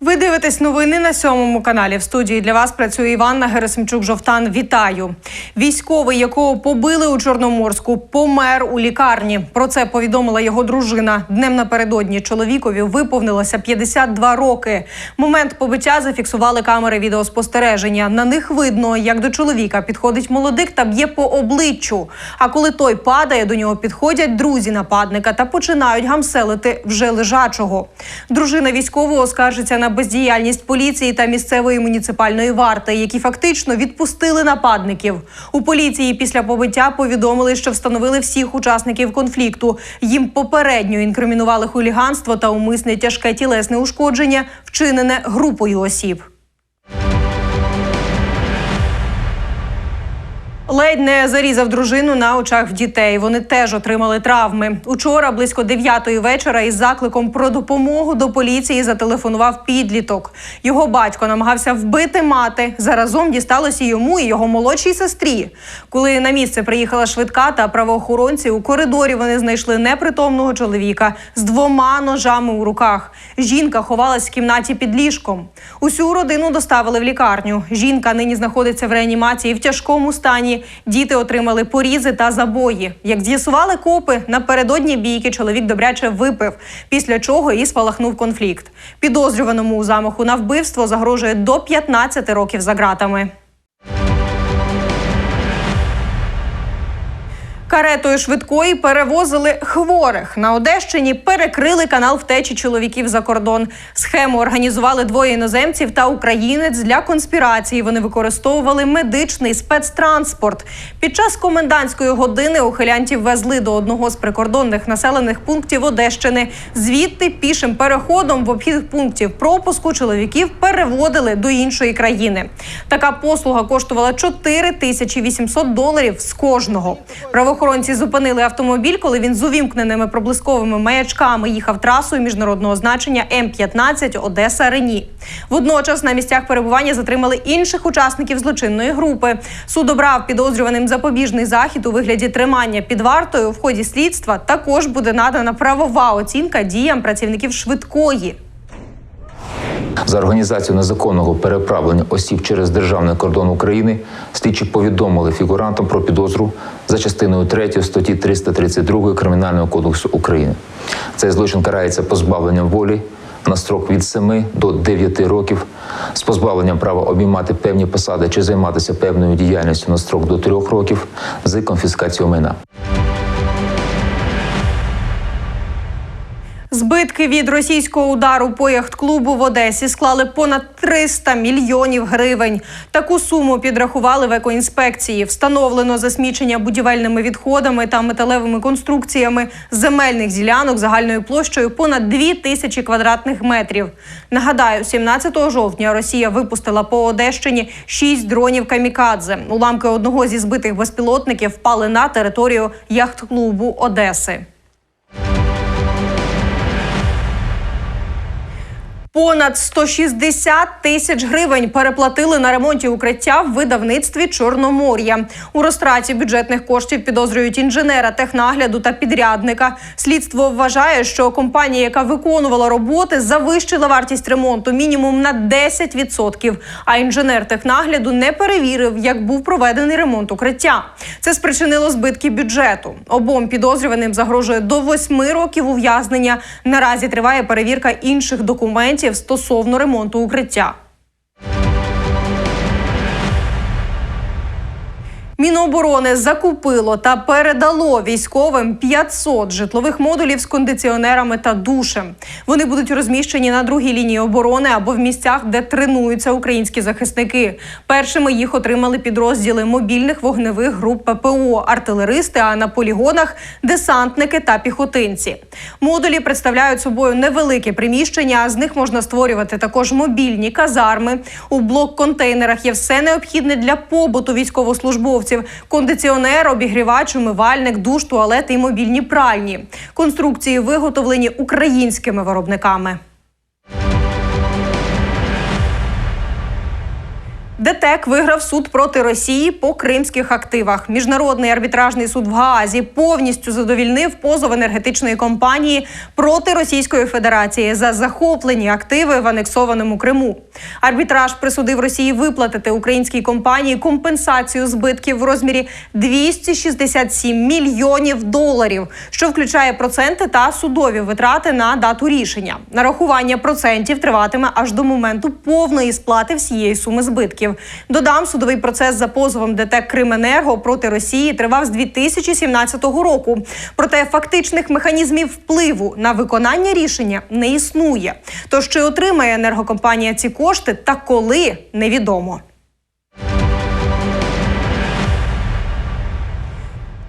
Ви дивитесь новини на сьомому каналі. В студії для вас працює Іванна Герасимчук. Жовтан. Вітаю. Військовий, якого побили у Чорноморську, помер у лікарні. Про це повідомила його дружина. Днем напередодні чоловікові виповнилося 52 роки. Момент побиття зафіксували камери відеоспостереження. На них видно, як до чоловіка підходить молодик та б'є по обличчю. А коли той падає, до нього підходять друзі нападника та починають гамселити вже лежачого. Дружина військового скаржиться на бездіяльність поліції та місцевої муніципальної варти, які фактично відпустили нападників. У поліції після побиття повідомили, що встановили всіх учасників конфлікту. Їм попередньо інкримінували хуліганство та умисне тяжке тілесне ушкодження, вчинене групою осіб. Ледь не зарізав дружину на очах в дітей. Вони теж отримали травми. Учора близько 9-ї вечора із закликом про допомогу до поліції зателефонував підліток. Його батько намагався вбити мати. Заразом дісталося йому і його молодшій сестрі. Коли на місце приїхала швидка та правоохоронці, у коридорі вони знайшли непритомного чоловіка з двома ножами у руках. Жінка ховалась в кімнаті під ліжком. Усю родину доставили в лікарню. Жінка нині знаходиться в реанімації в тяжкому стані. Діти отримали порізи та забої. Як з'ясували копи, напередодні бійки чоловік добряче випив, після чого і спалахнув конфлікт. Підозрюваному у замаху на вбивство загрожує до 15 років за ґратами. Каретою швидкої перевозили хворих на Одещині. Перекрили канал втечі чоловіків за кордон. Схему організували двоє іноземців та українець для конспірації. Вони використовували медичний спецтранспорт. Під час комендантської години ухилянтів везли до одного з прикордонних населених пунктів Одещини. Звідти пішим переходом в обхід пунктів пропуску чоловіків переводили до іншої країни. Така послуга коштувала 4 тисячі 800 доларів з кожного. Правоохоронці зупинили автомобіль, коли він з увімкненими проблисковими маячками їхав трасою міжнародного значення М-15 Одеса Рені. Водночас на місцях перебування затримали інших учасників злочинної групи. Суд обрав підозрюваним запобіжний захід у вигляді тримання під вартою. В ході слідства також буде надана правова оцінка діям працівників швидкої. За організацію незаконного переправлення осіб через державний кордон України слідчі повідомили фігурантам про підозру за частиною 3 статті 332 Кримінального кодексу України. Цей злочин карається позбавленням волі на строк від 7 до 9 років з позбавленням права обіймати певні посади чи займатися певною діяльністю на строк до 3 років з конфіскацією майна. Збитки від російського удару по яхт-клубу в Одесі склали понад 300 мільйонів гривень. Таку суму підрахували в екоінспекції. Встановлено засмічення будівельними відходами та металевими конструкціями земельних ділянок загальною площею понад 2 тисячі квадратних метрів. Нагадаю, 17 жовтня Росія випустила по Одещині 6 дронів камікадзе. Уламки одного зі збитих безпілотників впали на територію яхт-клубу Одеси. Понад 160 тисяч гривень переплатили на ремонті укриття в видавництві Чорномор'я. У розтраті бюджетних коштів підозрюють інженера технагляду та підрядника. Слідство вважає, що компанія, яка виконувала роботи, завищила вартість ремонту мінімум на 10%. А інженер технагляду не перевірив, як був проведений ремонт укриття. Це спричинило збитки бюджету. Обом підозрюваним загрожує до 8 років ув'язнення. Наразі триває перевірка інших документів стосовно ремонту укриття. Міноборони закупило та передало військовим 500 житлових модулів з кондиціонерами та душем. Вони будуть розміщені на другій лінії оборони або в місцях, де тренуються українські захисники. Першими їх отримали підрозділи мобільних вогневих груп ППО, артилеристи, а на полігонах десантники та піхотинці. Модулі представляють собою невелике приміщення. а З них можна створювати також мобільні казарми. У блок-контейнерах є все необхідне для побуту військовослужбовців: кондиціонер, обігрівач, умивальник, душ, туалет і мобільні пральні. Конструкції виготовлені українськими виробниками. ДТЕК виграв суд проти Росії по кримських активах. Міжнародний арбітражний суд в Гаазі повністю задовільнив позов енергетичної компанії проти Російської Федерації за захоплені активи в анексованому Криму. Арбітраж присудив Росії виплатити українській компанії компенсацію збитків в розмірі 267 мільйонів доларів, що включає проценти та судові витрати на дату рішення. Нарахування процентів триватиме аж до моменту повної сплати всієї суми збитків. Додам, судовий процес за позовом ДТЕК Крименерго проти Росії тривав з 2017 року. Проте фактичних механізмів впливу на виконання рішення не існує. Тож чи отримає енергокомпанія ці кошти та коли невідомо.